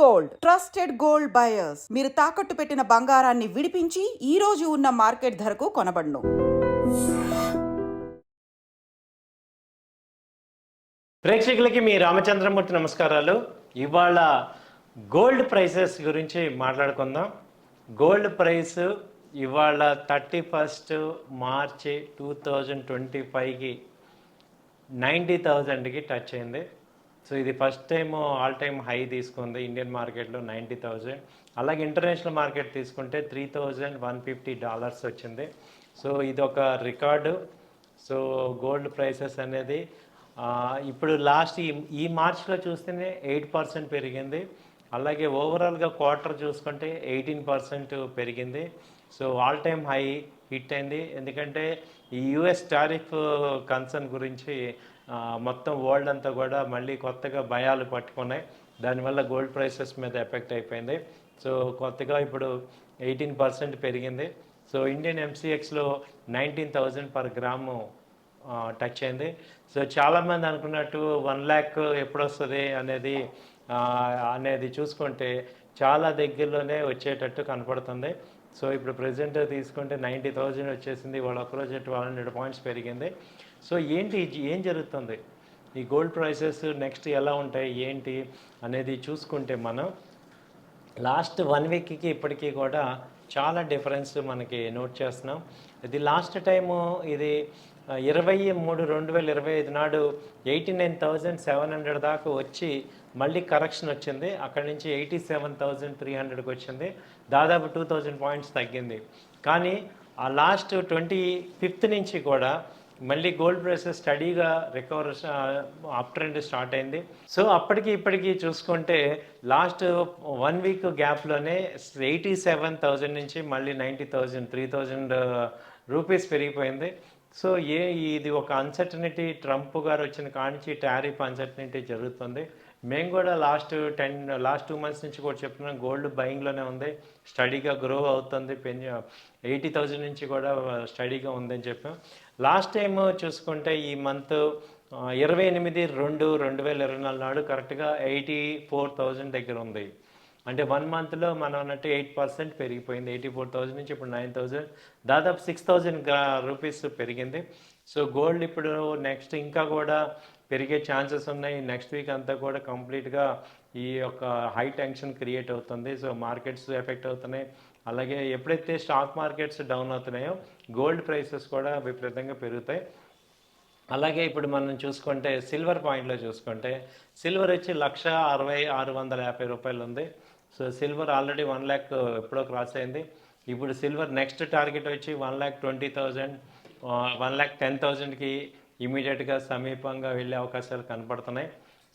Gold trusted gold buyers. మీరు తాకట్టు పెట్టిన బంగారాన్ని విడిపించి ఈ రోజు ఉన్న మార్కెట్ ధరకు కొనబడును. ప్రేక్షకులకి మీ రామచంద్రమూర్తి నమస్కారాలు. ఇవాళ గోల్డ్ ప్రైసెస్ గురించి మాట్లాడుకుందాం. గోల్డ్ ప్రైస్ ఇవాళ thirty first March two thousand twenty ఫైవ్కి నైంటీ థౌజండ్కి టచ్ అయింది. సో ఇది first time all time high తీసుకుంది. ఇండియన్ మార్కెట్లో నైంటీ థౌజండ్ అలాగే ఇంటర్నేషనల్ మార్కెట్ తీసుకుంటే three thousand one fifty dollars వచ్చింది. సో ఇది ఒక రికార్డు సో గోల్డ్ ప్రైసెస్ అనేది ఇప్పుడు లాస్ట్ ఈ ఈ మార్చ్లో చూస్తేనే ఎయిట్ పర్సెంట్ పెరిగింది. అలాగే ఓవరాల్గా క్వార్టర్ చూసుకుంటే ఎయిటీన్ పర్సెంట్ పెరిగింది. So all time high hit అయింది. ఎందుకంటే ఈ యుఎస్ టారిఫ్ కన్సర్న్ గురించి మొత్తం వరల్డ్ అంతా కూడా మళ్ళీ కొత్తగా భయాలు పట్టుకున్నాయి. దానివల్ల గోల్డ్ ప్రైసెస్ మీద ఎఫెక్ట్ అయిపోయింది. సో కొత్తగా ఇప్పుడు ఎయిటీన్ పర్సెంట్ పెరిగింది. So Indian ఎంసీఎక్స్లో nineteen thousand per gram touch అయింది. సో చాలామంది అనుకున్నట్టు వన్ ల్యాక్ ఎప్పుడు వస్తుంది అనేది అనేది చూసుకుంటే చాలా దగ్గరలోనే వచ్చేటట్టు కనపడుతుంది. సో ఇప్పుడు ప్రజెంట్ తీసుకుంటే నైంటీ థౌజండ్ వచ్చేసింది వాళ్ళ అప్రోచ్ ట్వెల్వ్ హండ్రెడ్ పాయింట్స్ పెరిగింది. సో ఏంటి ఇది- ఏం జరుగుతుంది? ఈ గోల్డ్ ప్రైసెస్ నెక్స్ట్ ఎలా ఉంటాయి ఏంటి అనేది చూసుకుంటే మనం లాస్ట్ వన్ వీక్కి ఇప్పటికీ కూడా చాలా డిఫరెన్స్ మనకి నోట్ చేస్తున్నాం. ఇది లాస్ట్ టైము ఇది ఇరవై మూడు రెండు వేల ఇరవై ఐదు నాడు eighty nine thousand seven hundred దాకా వచ్చి మళ్ళీ కరెక్షన్ వచ్చింది. అక్కడి నుంచి ఎయిటీ సెవెన్ థౌజండ్ త్రీ హండ్రెడ్కి వచ్చింది. దాదాపు టూ థౌజండ్ పాయింట్స్ తగ్గింది. కానీ ఆ లాస్ట్ ట్వంటీ ఫిఫ్త్ నుంచి కూడా మళ్ళీ గోల్డ్ ప్రైసెస్ స్టడీగా రికవర్ అప్ ట్రెండ్ స్టార్ట్ అయింది. సో అప్పటికి ఇప్పటికి చూసుకుంటే లాస్ట్ వన్ వీక్ గ్యాప్లోనే ఎయిటీ సెవెన్ థౌజండ్ నుంచి మళ్ళీ ninety thousand three thousand rupees పెరిగిపోయింది. సో ఏ ఇది ఒక అన్సర్టనిటీ ట్రంప్ గారు వచ్చిన కానించి టారిఫ్ అన్సర్టనిటీ జరుగుతుంది. మేము కూడా last ten last two months నుంచి కూడా చెప్తున్నాం గోల్డ్ బయింగ్లోనే ఉంది. స్టడీగా గ్రో అవుతుంది. పెన్ ఎయిటీ థౌజండ్ నుంచి కూడా స్టడీగా ఉందని చెప్పాం. లాస్ట్ టైం చూసుకుంటే ఈ మంత్ ఇరవై ఎనిమిది రెండు రెండు వేల ఇరవై నాలుగు నాడు కరెక్ట్గా ఎయిటీ ఫోర్ థౌజండ్ దగ్గర ఉంది. అంటే వన్ మంత్లో మనం అన్నట్టు ఎయిట్ పర్సెంట్ పెరిగిపోయింది. ఎయిటీ ఫోర్ థౌజండ్ నుంచి ఇప్పుడు నైన్ థౌజండ్ దాదాపు సిక్స్ థౌజండ్ రూపీస్ పెరిగింది. సో గోల్డ్ ఇప్పుడు నెక్స్ట్ ఇంకా కూడా పెరిగే ఛాన్సెస్ ఉన్నాయి. నెక్స్ట్ వీక్ అంతా కూడా కంప్లీట్గా ఈ యొక్క హై టెన్షన్ క్రియేట్ అవుతుంది. సో మార్కెట్స్ ఎఫెక్ట్ అవుతున్నాయి. అలాగే ఎప్పుడైతే స్టాక్ మార్కెట్స్ డౌన్ అవుతున్నాయో గోల్డ్ ప్రైసెస్ కూడా విపరీతంగా పెరుగుతాయి. అలాగే ఇప్పుడు మనం చూసుకుంటే సిల్వర్ పాయింట్లో చూసుకుంటే సిల్వర్ వచ్చి లక్ష అరవై ఆరు వందల యాభై రూపాయలు ఉంది. So silver already one lakh ఎప్పుడో క్రాస్ అయింది. ఇప్పుడు సిల్వర్ నెక్స్ట్ టార్గెట్ వచ్చి one lakh twenty thousand one lakh ten థౌజండ్కి ఇమీడియట్గా సమీపంగా వెళ్ళే అవకాశాలు కనపడుతున్నాయి.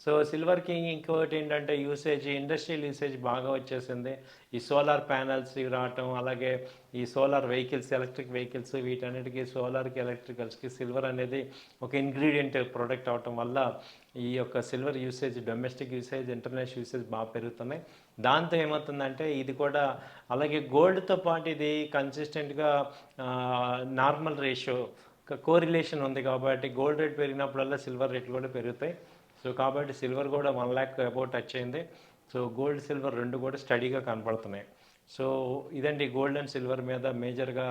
సో సిల్వర్కి ఇంకోటి ఏంటంటే యూసేజ్ ఇండస్ట్రియల్ యూసేజ్ బాగా వచ్చేసింది. ఈ సోలార్ ప్యానల్స్ ఇవి రావటం అలాగే ఈ సోలార్ వెహికల్స్ ఎలక్ట్రిక్ వెహికల్స్ వీటన్నిటికీ సోలార్కి ఎలక్ట్రికల్స్కి సిల్వర్ అనేది ఒక ఇంగ్రీడియంట్ ప్రోడక్ట్ అవటం వల్ల ఈ యొక్క silver usage domestic usage international usage బాగా పెరుగుతున్నాయి. దాంతో ఏమవుతుందంటే ఇది కూడా అలాగే గోల్డ్తో పాటు ఇది కన్సిస్టెంట్గా నార్మల్ రేషియో కోరిలేషన్ ఉంది కాబట్టి గోల్డ్ రేట్ పెరిగినప్పుడల్లా సిల్వర్ రేట్లు కూడా పెరుగుతాయి. సో కాబట్టి సిల్వర్ కూడా వన్ ల్యాక్ అబౌట్ టచ్ అయింది. సో గోల్డ్ సిల్వర్ రెండు కూడా స్టడీగా కనపడుతున్నాయి. సో ఇదండి గోల్డ్ అండ్ సిల్వర్ మీద మేజర్గా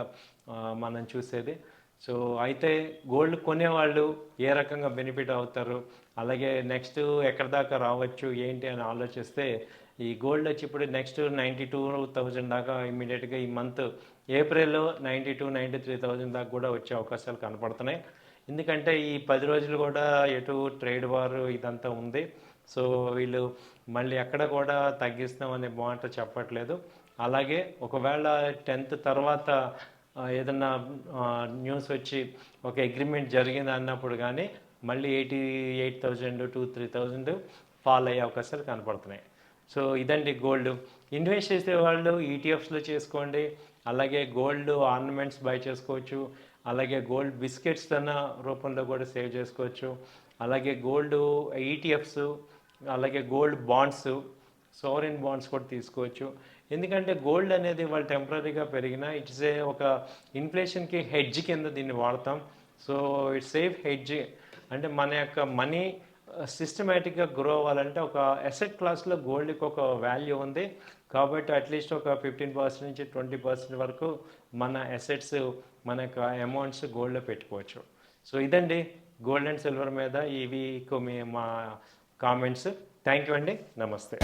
మనం చూసేది. సో అయితే గోల్డ్ కొనేవాళ్ళు ఏ రకంగా బెనిఫిట్ అవుతారు? అలాగే నెక్స్ట్ ఎక్కడి దాకా రావచ్చు? ఏంటి అని ఆలోచిస్తే ఈ గోల్డ్ వచ్చి ఇప్పుడు నెక్స్ట్ నైంటీ టూ థౌజండ్ దాకా ఇమీడియట్గా ఈ మంత్ ఏప్రిల్లో ninety two ninety three thousand దాకా కూడా వచ్చే అవకాశాలు కనపడుతున్నాయి. ఎందుకంటే ఈ పది రోజులు కూడా ఎటు ట్రేడ్ వార్ ఇదంతా ఉంది. సో వీళ్ళు మళ్ళీ ఎక్కడ కూడా తగ్గిస్తామని అనే మాట చెప్పట్లేదు. అలాగే ఒకవేళ టెన్త్ తర్వాత ఏదన్నా న్యూస్ వచ్చి ఒక అగ్రిమెంట్ జరిగింది అన్నప్పుడు కానీ మళ్ళీ eighty eight thousand two three thousand fall అయ్యే అవకాశాలు కనపడుతున్నాయి. సో ఇదండి గోల్డ్. ఇన్వెస్ట్ చేసే వాళ్ళు ఈటీఎఫ్స్లో చేసుకోండి. అలాగే గోల్డ్ ఆర్నమెంట్స్ బై చేసుకోవచ్చు. అలాగే గోల్డ్ బిస్కెట్స్ అన్న రూపంలో కూడా సేవ్ చేసుకోవచ్చు. అలాగే గోల్డ్ ఈటీఎఫ్స్ అలాగే గోల్డ్ బాండ్స్ సోవరెన్ బాండ్స్ కూడా తీసుకోవచ్చు. ఎందుకంటే గోల్డ్ అనేది వాళ్ళు టెంపరీగా పెరిగిన ఇట్స్ ఏ ఒక ఇన్ఫ్లేషన్కి హెడ్జ్ కింద దీన్ని వాడతాం. So it's safe hedge. అంటే మన యొక్క మనీ సిస్టమేటిక్గా గ్రో అవ్వాలంటే ఒక అసెట్ క్లాస్లో గోల్డ్కి ఒక వాల్యూ ఉంది. కాబట్టి అట్లీస్ట్ ఒక ఫిఫ్టీన్ పర్సెంట్ నుంచి ట్వంటీ పర్సెంట్ వరకు మన అసెట్స్ మన యొక్క అమౌంట్స్ గోల్డ్లో పెట్టుకోవచ్చు. సో ఇదండి గోల్డ్ అండ్ సిల్వర్ మీద ఇవి మా కామెంట్స్ థ్యాంక్ యూ అండి. నమస్తే.